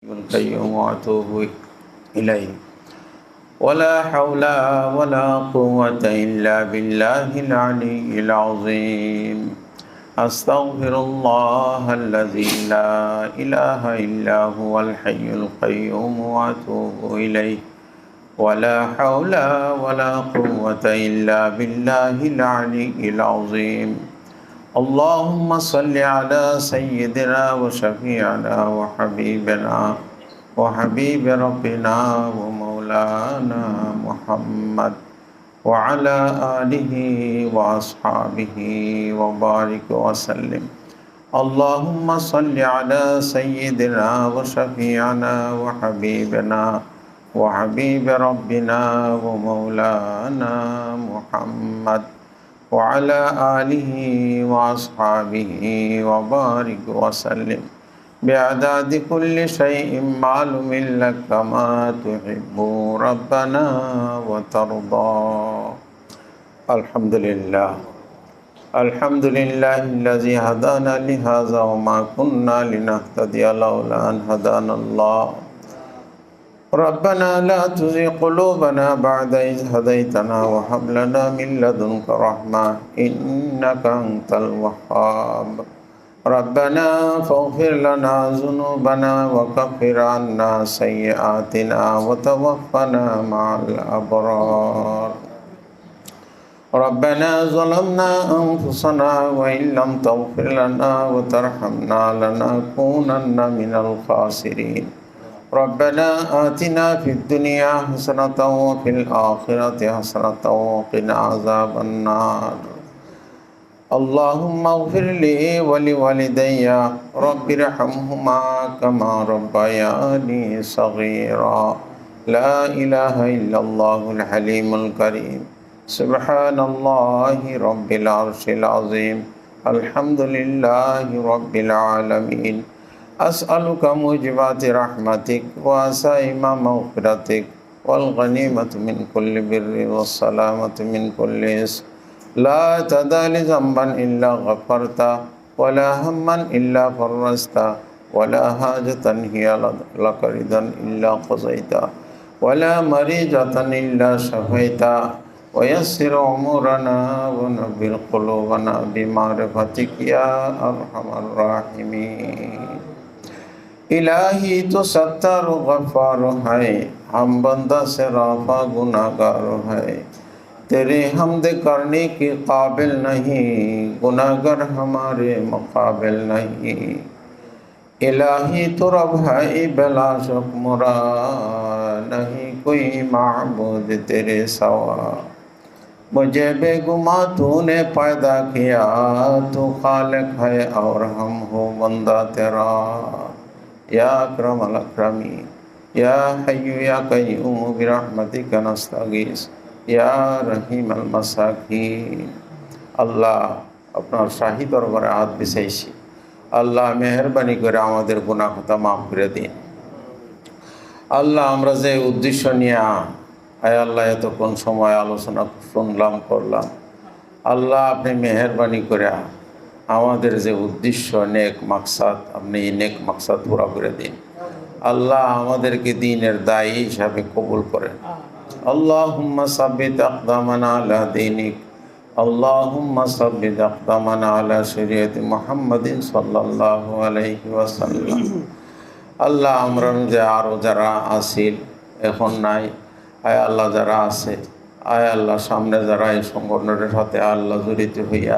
القيوم وأتوب إليه ولا حول ولا قوة إلا بالله العلي العظيم. أستغفر الله الذي لا إله إلا هو الحي القيوم وأتوب إليه. ولا حول ولا قوة إلا بالله العلي العظيم. اللهم صل على سيدنا وشفيعنا وحبيبنا وحبيب ربنا ومولانا محمد وعلى آله وأصحابه وبارك وسلم. اللهم صل على سيدنا وشفيعنا وحبيبنا وحبيب ربنا ومولانا محمد وعلى آله وأصحابه وبارك وسلم. بأعداد كل شيء معلوم لك كما تحب ربنا وترضى. الحمد لله. الحمد لله الذي هدانا لهذا وما كنا لنهتدي لولا أن هدانا الله. ربنا لا تزغ قلوبنا بعد إذ هديتنا وهب لنا من لدنك رحمة إنك أنت الوهاب. ربنا فاغفر لنا ذنوبنا وكفر عنا سيئاتنا وتوفنا مع الأبرار. ربنا ظلمنا أنفسنا وإن لم تغفر لنا وترحمنا لنكونن من الخاسرين. ربنا آتنا في الدنيا حسنة وفي الآخرة حسنة وقنا عذاب النار. اللهم اغفر لي ولوالدي. رب ارحمهما كما ربياني صغيرا. لا إله إلا الله الحليم الكريم. سبحان الله رب العرش العظيم. الحمد لله رب العالمين. أسألك موجبات رحمتك وأسائم مغفرتك والغنيمة من كل بر والسلامة من كل اسم لا تدع ذنبا إلا غفرته ولا هما إلا فرجته ولا حاجة هي لك رضا إلا قضيتها ولا مريضة إلا شفيتها ويسر أمورنا ونبر قلوبنا بمعرفتك يا أرحم الراحمين. الہی تو ستر و غفار ہے، ہم بندہ سے رافا گناہ گار ہے۔ تیرے حمد کرنے کے قابل نہیں گناہ گر ہمارے مقابل نہیں۔ الہی تو رب ہے، بلا شک مرا نہیں، کوئی معبود تیرے سوا۔ مجھے بے گما تو نے پیدا کیا، تو خالق ہے اور ہم ہو بندہ تیرا۔ يا أكرم الأكرمين يا حي يا قيوم برحمتك نستغيث يا رحيم المساكين আল্লাহ আপনার শাহী দরবারে হাত বিছাইছি। আল্লাহ মেহরবানি করে আমাদের গুণা কথা মাফ করে দিন। আল্লাহ আমরা যে উদ্দেশ্য নিয়ে, আয় আল্লাহ এতক্ষণ সময় আলোচনা শুনলাম, করলাম। আল্লাহ আপনি মেহরবানি করে আমাদের যে উদ্দেশ্য নেক মাকসাদ আপনি এই নেক মাকসাদ পুরা করে দিন আল্লাহ আমাদেরকে দিনের দায়ী হিসাবে কবুল করেন اللهم ثبت أقدامنا على دينك اللهم ثبت أقدامنا على شريعة محمد صلى الله عليه وسلم আল্লাহ আমরা যে আরও যারা আসিল এখন নাই আয় আল্লাহ যারা আছে আয় আল্লাহ সামনে যারা এই সংগঠনের সাথে আল্লাহ জড়িত হইয়া